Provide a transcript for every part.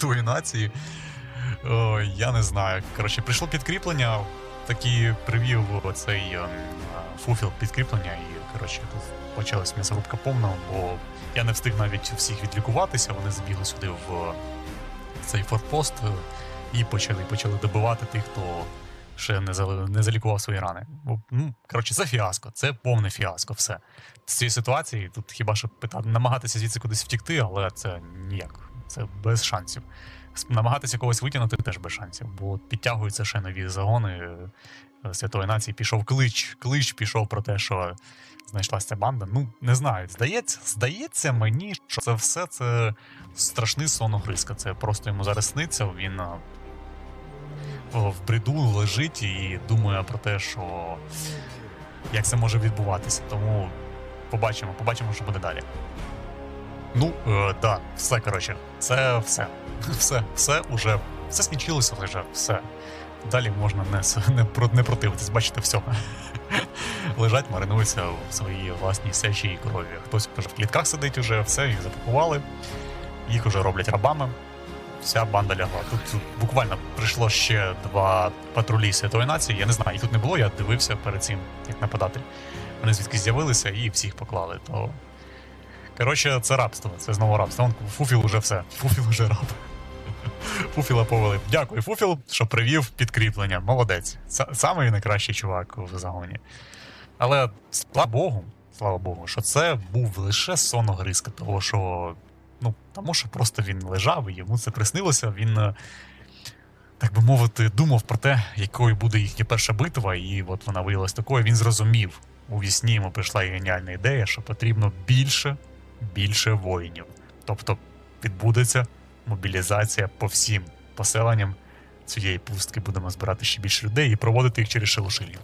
Святої нації. О, я не знаю. Коротше, прийшло підкріплення, такі привів цей ем, фуфіл підкріплення, і коротше, тут почалась м'ясорубка повна, бо я не встиг навіть всіх відлікуватися. Вони забігли сюди в цей форпост е, і почали, почали добивати тих, хто ще не, зали- не залікував свої рани. Ну, коротше, це фіаско, це повне фіаско. Все. З цієї ситуації тут хіба що питати, намагатися звідси кудись втікти, але це ніяк. Це без шансів. Намагатися когось витягнути теж без шансів, бо підтягуються ще нові загони е, Святої нації. Пішов клич. Клич пішов про те, що знайшлася банда. Ну, не знаю. Здається, здається мені, що це все це страшний сон Огриска. Це просто йому зараз сниться. Він е, в бреду лежить і думає про те, що як це може відбуватися. Тому побачимо, побачимо, що буде далі. Ну, е, да, все коротше, це все. Все, все уже, все скінчилося вже, все. Далі можна не, не, не противитись, бачите, все. Лежать, маринуються в своїй власній сечі і крові. Хтось вже в клітках сидить уже, все, їх запакували, їх уже роблять рабами. Вся банда лягла. Тут, буквально прийшло ще два патрулі святої нації. Я не знаю, їх тут не було, я дивився перед цим, як нападатель. Вони звідки з'явилися і всіх поклали. То Коротше, це рабство, це знову рабство. Вон Фуфіл уже все. Фуфіл уже раб. Фуфіла повели. Дякую, Фуфіл, що привів підкріплення. Молодець. Са- Самий найкращий чувак в загоні. Але слава Богу, слава Богу, що це був лише сон Огриска, того що. Ну, тому що просто він лежав і йому це приснилося. Він, е, так би мовити, думав про те, якою буде їхня перша битва, і от вона виявилась такою. Він зрозумів. У вісні йому прийшла геніальна ідея, що потрібно більше більше воїнів. Тобто відбудеться мобілізація по всім поселенням цієї пустки. Будемо збирати ще більше людей і проводити їх через шелушилів.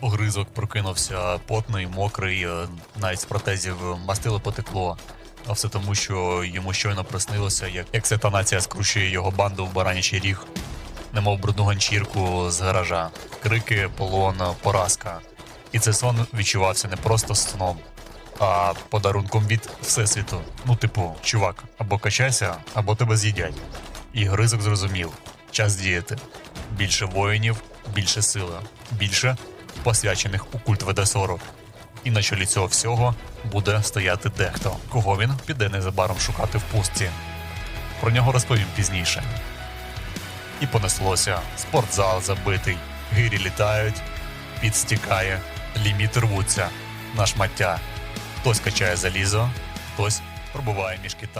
Огризок прокинувся потний, мокрий, е, навіть з протезів мастило потекло. А все тому, що йому щойно приснилося, як, як ця нація скручує його банду в баранячий ріг, немов брудну ганчірку з гаража. Крики, полон, поразка. І цей сон відчувався не просто сном, а подарунком від Всесвіту. Ну, типу, чувак, або качайся, або тебе з'їдять. І Гризок зрозумів: час діяти. Більше воїнів, більше сили, більше посвячених у культ Ведесору. І на чолі цього всього буде стояти дехто, кого він піде незабаром шукати в пустці. Про нього розповім пізніше. І понеслося. Спортзал забитий, гирі літають, підстікає, ліміти рвуться на шмаття. Хтось качає залізо, хтось пробуває між кита.